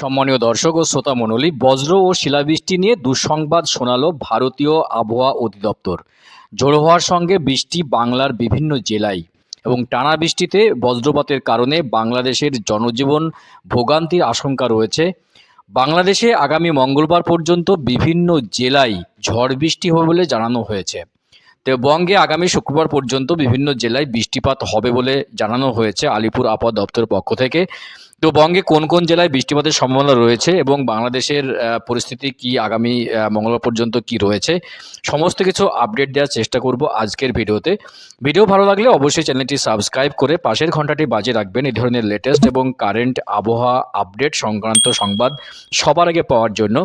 সম্মানীয় দর্শক ও শ্রোতা মণ্ডলী, বজ্র ও শিলাবৃষ্টি নিয়ে দুঃসংবাদ শোনালো ভারতীয় আবহাওয়া অধিদপ্তর। ঝোড়ো হওয়ার সঙ্গে বৃষ্টি বাংলার বিভিন্ন জেলায় এবং টানা বৃষ্টিতে বজ্রপাতের কারণে বাংলাদেশের জনজীবন ভোগান্তির আশঙ্কা রয়েছে। বাংলাদেশে আগামী মঙ্গলবার পর্যন্ত বিভিন্ন জেলায় ঝড় বৃষ্টি হবে বলে জানানো হয়েছে। তো বঙ্গে আগামী শুক্রবার পর্যন্ত বিভিন্ন জেলায় বৃষ্টিপাত হবে বলে জানানো হয়েছে আলিপুর আবহাওয়া দপ্তরের পক্ষ থেকে। তো বঙ্গে কোন কোন জেলায় বৃষ্টিপাতের সম্ভাবনা রয়েছে এবং বাংলাদেশের পরিস্থিতি কি আগামী মঙ্গলবার পর্যন্ত কি রয়েছে? সমস্ত কিছু আপডেট দেওয়ার চেষ্টা করব আজকের ভিডিওতে। ভিডিও ভালো লাগলে অবশ্যই চ্যানেলটি সাবস্ক্রাইব করে পাশের ঘন্টাটি বাজে রাখবেন। এই ধরনের লেটেস্ট এবং কারেন্ট আবহাওয়া আপডেট সংক্রান্ত সংবাদ সবার আগে পাওয়ার জন্য।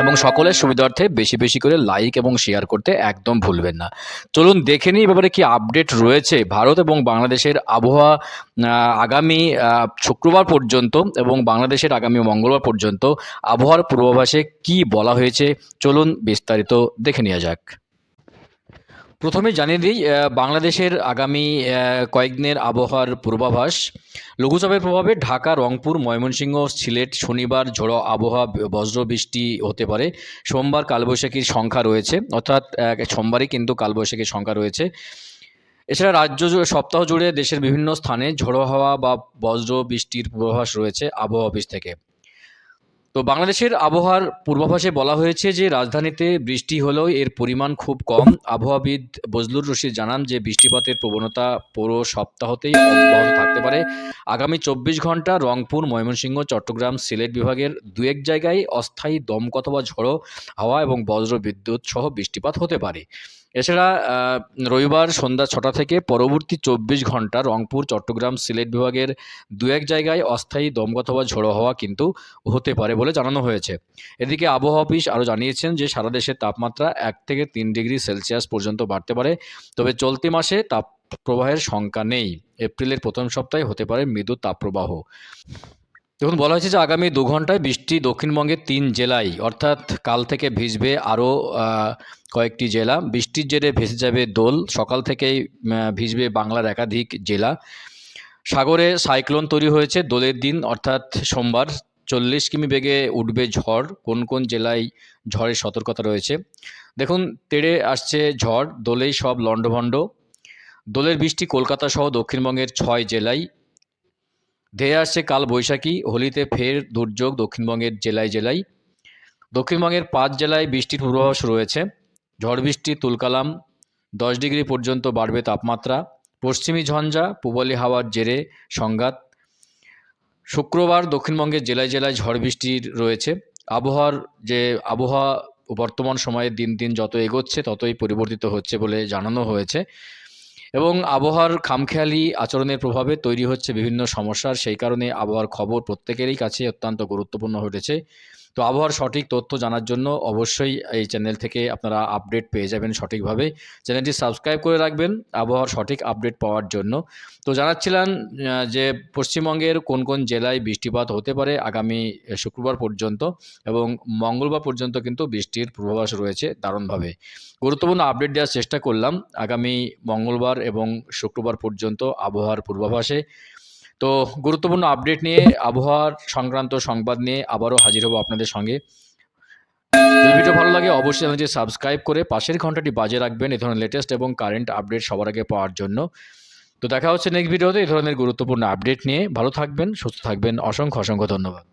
এবং সকলের সুবিধার্থে বেশি বেশি করে লাইক এবং শেয়ার করতে একদম ভুলবেন না। চলুন দেখে নিই ব্যাপারে কি আপডেট রয়েছে ভারত এবং বাংলাদেশের আবহাওয়া আগামী শুক্রবার পর্যন্ত এবং বাংলাদেশের আগামী মঙ্গলবার পর্যন্ত আবহাওয়ার পূর্বাভাসে কি বলা হয়েছে, চলুন বিস্তারিত দেখে নেওয়া যাক। প্রথমে জানিয়ে দিই বাংলাদেশের আগামী কয়েকদিনের আবহাওয়ার পূর্বাভাস। লঘুচাপের প্রভাবে ঢাকা, রংপুর, ময়মনসিংহ, সিলেট, শনিবার ঝোড়ো আবহাওয়া বজ্র বৃষ্টি হতে পারে। সোমবার কালবৈশাখীর সংখ্যা রয়েছে, অর্থাৎ সোমবারই কিন্তু কালবৈশাখীর সংখ্যা রয়েছে। এছাড়া রাজ্য সপ্তাহ জুড়ে দেশের বিভিন্ন স্থানে ঝোড়ো হাওয়া বা বজ্র বৃষ্টির পূর্বাভাস রয়েছে আবহাওয়া অফিস থেকে। তো বাংলাদেশের আবহাওয়ার পূর্বাভাসে বলা হয়েছে যে রাজধানীতে বৃষ্টি হলেও এর পরিমাণ খুব কম। আবহাওয়াবিদ বজলুর রশিদ জানান যে বৃষ্টিপাতের প্রবণতা পুরো সপ্তাহতেই অব্যাহত থাকতে পারে। আগামী চব্বিশ ঘণ্টা রংপুর, ময়মনসিংহ, চট্টগ্রাম, সিলেট বিভাগের দু এক জায়গায় অস্থায়ী দমক অথবা ঝোড়ো হাওয়া এবং বজ্র বিদ্যুৎ সহ বৃষ্টিপাত হতে পারে। এছাড়া রবিবার সন্ধ্যা ছটা থেকে পরবর্তী চব্বিশ ঘণ্টা রংপুর, চট্টগ্রাম, সিলেট বিভাগের দু এক জায়গায় অস্থায়ী দমক বা ঝোড়ো হওয়া কিন্তু হতে পারে বলে জানানো হয়েছে। এদিকে আবহাওয়া অফিস আরও জানিয়েছেন যে, সারা দেশের তাপমাত্রা এক থেকে তিন ডিগ্রি সেলসিয়াস পর্যন্ত বাড়তে পারে। তবে চলতি মাসে তাপ প্রবাহের সংখ্যা নেই। এপ্রিলের প্রথম সপ্তাহে হতে পারে মৃদু তাপপ্রবাহ। দেখুন, বলা হয়েছে যে আগামী দু ঘন্টায় বৃষ্টি দক্ষিণবঙ্গের তিন জেলায়, অর্থাৎ কাল থেকে ভিজবে আরও কয়েকটি জেলা। বৃষ্টির জেরে ভেসে যাবে দোল, সকাল থেকেই ভিজবে বাংলার একাধিক জেলা। সাগরে সাইক্লোন তৈরি হয়েছে দোলের দিন, অর্থাৎ সোমবার। চল্লিশ কিমি বেগে উঠবে ঝড়, কোন কোন জেলায় ঝড়ের সতর্কতা রয়েছে? দেখুন, তেড়ে আসছে ঝড়, দোলেই সব লণ্ডভণ্ড। দোলের বৃষ্টি কলকাতা সহ দক্ষিণবঙ্গের ছয় জেলায় ধেয়ে আসছে কাল বৈশাখী, হোলিতে ফের দুর্যোগ দক্ষিণবঙ্গের জেলায় জেলায়। দক্ষিণবঙ্গের পাঁচ জেলায় বৃষ্টির পূর্বাভাস রয়েছে ঝড় বৃষ্টি, তুলকালাম, দশ ডিগ্রি পর্যন্ত বাড়বে তাপমাত্রা। পশ্চিমী ঝঞ্ঝা, পূবালি হাওয়ার জেরে সংঘাত। শুক্রবার দক্ষিণবঙ্গের জেলায় জেলায় ঝড় বৃষ্টির রয়েছে। আবহাওয়ার যে আবহাওয়া বর্তমান সময়ে দিন দিন যত এগোচ্ছে ততই পরিবর্তিত হচ্ছে বলে জানানো হয়েছে। এবং আবহাওয়ার খামখেয়ালি আচরণের প্রভাবে তৈরি হচ্ছে বিভিন্ন সমস্যার, সেই কারণে আবহাওয়ার খবর প্রত্যেকেরই কাছে অত্যন্ত গুরুত্বপূর্ণ হয়ে উঠেছে। তো আবহাওয়ার সঠিক তথ্য জানার জন্য অবশ্যই এই চ্যানেল থেকে আপনারা আপডেট পেয়ে যাবেন সঠিকভাবে। চ্যানেলটি সাবস্ক্রাইব করে রাখবেন আবহাওয়ার সঠিক আপডেট পাওয়ার জন্য। তো জানাচ্ছিলাম যে পশ্চিমবঙ্গের কোন কোন জেলায় বৃষ্টিপাত হতে পারে আগামী শুক্রবার পর্যন্ত এবং মঙ্গলবার পর্যন্ত কিন্তু বৃষ্টির পূর্বাভাস রয়েছে দারুণভাবে। গুরুত্বপূর্ণ আপডেট দেওয়ার চেষ্টা করলাম। আগামী মঙ্গলবার এবং শুক্রবার পর্যন্ত আবহাওয়ার পূর্বাভাসে তো গুরুত্বপূর্ণ আপডেট নিয়ে, আবহাওয়ার সংক্রান্ত সংবাদ নিয়ে আবারও হাজির হব আপনাদের সঙ্গে। ভিডিও ভালো লাগে, অবশ্যই চ্যানেলটি সাবস্ক্রাইব করে পাশের ঘন্টাটি বাজে রাখবেন এ ধরনের লেটেস্ট এবং কারেন্ট আপডেট সবার আগে পাওয়ার জন্য। তো দেখা হচ্ছে নেক্সট ভিডিওতে এই ধরনের গুরুত্বপূর্ণ আপডেট নিয়ে। ভালো থাকবেন, সুস্থ থাকবেন, অসংখ্য অসংখ্য ধন্যবাদ।